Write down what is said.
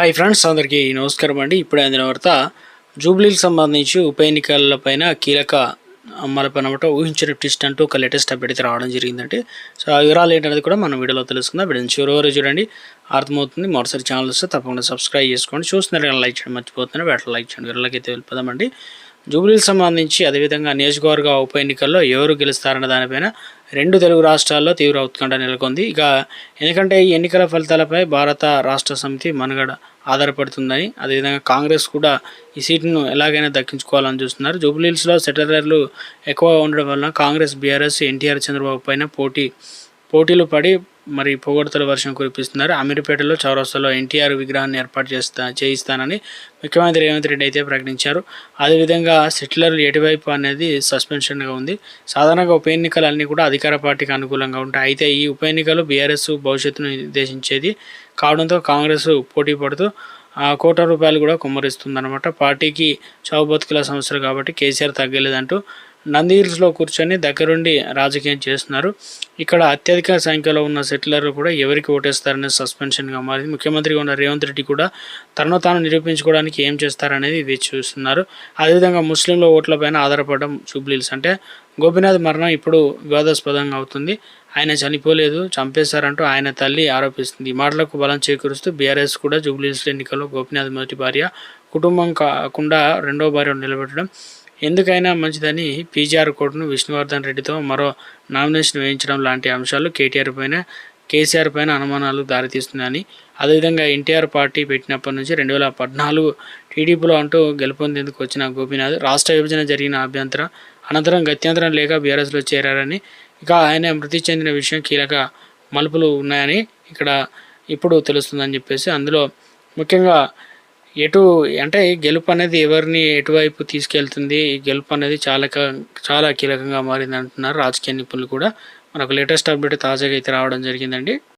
Hi friends అందరికీ నమస్కారం అండి. ఇప్పుడే అందిన వార్త జూబ్లీకి సంబంధించి ఉప ఎన్నికలపైన కీలక అమలపైనమాట ఊహించిన ట్విస్ట్ అంటూ ఒక లేటెస్ట్ అప్డేట్ అయితే రావడం జరిగిందంటే సో ఆ వివరాలు ఏంటనేది కూడా మనం వీడియోలో తెలుసుకుందాం. వీడియో చివరి వరకు చూడండి అర్థమవుతుంది. మరోసారి ఛానల్ వస్తే తప్పకుండా సబ్స్క్రైబ్ చేసుకోండి. చూస్తున్నారు కానీ లైక్ చేయడం మర్చిపోతున్నారు. వాటిలో లైక్ చేయండి. వీళ్ళకి అయితే వెళ్ళిపోదామండి. జూబ్లీకి సంబంధించి అదేవిధంగా నియోజకవర్గ ఉప ఎన్నికల్లో ఎవరు గెలుస్తారన్న దానిపైన రెండు తెలుగు రాష్ట్రాల్లో తీవ్ర ఉత్కంఠ నెలకొంది. ఇక ఎందుకంటే ఈ ఎన్నికల ఫలితాలపై భారత రాష్ట్ర సమితి మనుగడ ఆధారపడుతుందని అదేవిధంగా కాంగ్రెస్ కూడా ఈ సీటును ఎలాగైనా దక్కించుకోవాలని చూస్తున్నారు. జూబ్లీహిల్స్లో సెటిలర్లు ఎక్కువగా ఉండడం వలన కాంగ్రెస్ బీఆర్ఎస్ ఎన్టీఆర్ చంద్రబాబు పైన పోటీ పోటీలు పడి మరి పొగడతల వర్షం కురిపిస్తున్నారు. అమీర్పేటలో చౌరస్తాలో ఎన్టీఆర్ విగ్రహాన్ని ఏర్పాటు చేస్తా చేయిస్తానని ముఖ్యమంత్రి రేవంత్ రెడ్డి అయితే ప్రకటించారు. అదేవిధంగా సెటిలర్లు ఎటువైపు అనేది సస్పెన్షన్గా ఉంది. సాధారణంగా ఉప ఎన్నికలన్నీ కూడా అధికార పార్టీకి అనుకూలంగా ఉంటాయి. అయితే ఈ ఉప ఎన్నికలు బీఆర్ఎస్ భవిష్యత్తును నిర్దేశించేది కావడంతో కాంగ్రెస్ పోటీ పడుతూ కోట్ల రూపాయలు కూడా కుమ్మరిస్తుందన్నమాట. పార్టీకి చౌబతుకుల బతుకుల సమస్యలు కాబట్టి కేసీఆర్ తగ్గలేదంటూ నంది హిల్స్లో కూర్చొని దగ్గరుండి రాజకీయం చేస్తున్నారు. ఇక్కడ అత్యధిక సంఖ్యలో ఉన్న సెటిలర్లు కూడా ఎవరికి ఓటేస్తారనే సస్పెన్షన్గా మారింది. ముఖ్యమంత్రిగా ఉన్న రేవంత్ రెడ్డి కూడా తనను తాను నిరూపించుకోవడానికి ఏం చేస్తారనేది ఇది చూస్తున్నారు. అదేవిధంగా ముస్లింల ఓట్లపైన ఆధారపడడం జూబ్లీల్స్ అంటే గోపీనాథ్ మరణం ఇప్పుడు వివాదాస్పదంగా అవుతుంది. ఆయన చనిపోలేదు చంపేశారంటూ ఆయన తల్లి ఆరోపిస్తుంది. ఈ మాటలకు బలం చేకూరుస్తూ బీఆర్ఎస్ కూడా జూబ్లీహిల్స్ ఎన్నికల్లో గోపీనాథ్ మొదటి భార్య కుటుంబం కాకుండా రెండో భార్య నిలబెట్టడం ఎందుకైనా మంచిదని పీజీఆర్ కోర్టును విష్ణువర్ధన్ రెడ్డితో మరో నామినేషన్ వేయించడం లాంటి అంశాలు కేటీఆర్ పైన కేసీఆర్ పైన అనుమానాలు దారితీస్తుందని అదేవిధంగా ఎన్టీఆర్ పార్టీ పెట్టినప్పటి నుంచి రెండు వేల పద్నాలుగు టీడీపీలో అంటూ గెలుపొందేందుకు వచ్చిన గోపీనాథ్ రాష్ట్ర విభజన జరిగిన అభ్యంతరం అనంతరం గత్యంతరం లేక బీఆర్ఎస్లో చేరారని ఇక ఆయన మృతి చెందిన విషయం కీలక మలుపులు ఉన్నాయని ఇక్కడ ఇప్పుడు తెలుస్తుందని చెప్పేసి అందులో ముఖ్యంగా ఎటు అంటే గెలుపు అనేది ఎవరిని ఎటువైపు తీసుకెళ్తుంది? ఈ గెలుపు అనేది చాలా క- చాలా కీలకంగా మారింది అంటున్నారు రాజకీయ నిపుణులు కూడా. మనకు లేటెస్ట్ అప్డేట్ తాజాగా అయితే రావడం జరిగిందండి.